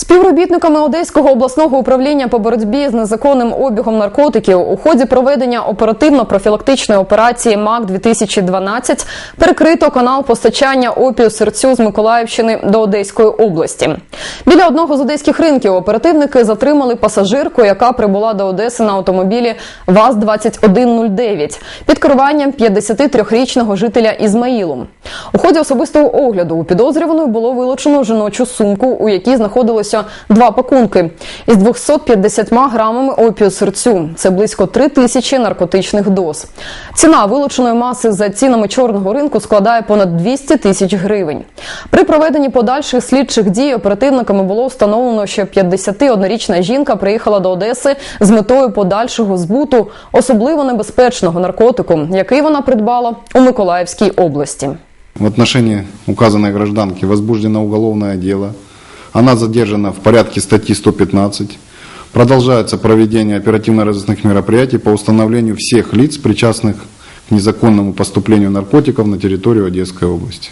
Співробітниками Одеського обласного управління по боротьбі з незаконним обігом наркотиків у ході проведення оперативно-профілактичної операції МАК 2012 перекрито канал постачання опію серцю з Миколаївщини до Одеської області. Біля одного з одеських ринків оперативники затримали пасажирку, яка прибула до Одеси на автомобілі ВАЗ-2109 під керуванням 53-річного жителя Ізмаїлу. У ході особистого огляду у підозрюваної було вилучено жіночу сумку, у якій знаходилося два пакунки із 250 грамами опію серцю. Це близько 3 тисячі наркотичних доз. Ціна вилученої маси за цінами чорного ринку складає понад 200 тисяч гривень. При проведенні подальших слідчих дій оперативниками було встановлено, що 51-річна жінка приїхала до Одеси з метою подальшого збуту особливо небезпечного наркотику, який вона придбала у Миколаївській області. В отношении указанной гражданки возбуждено уголовное дело. Она задержана в порядке статьи 115. Продолжается проведение оперативно-розыскных мероприятий по установлению всех лиц, причастных к незаконному поступлению наркотиков на территорию Одесской области.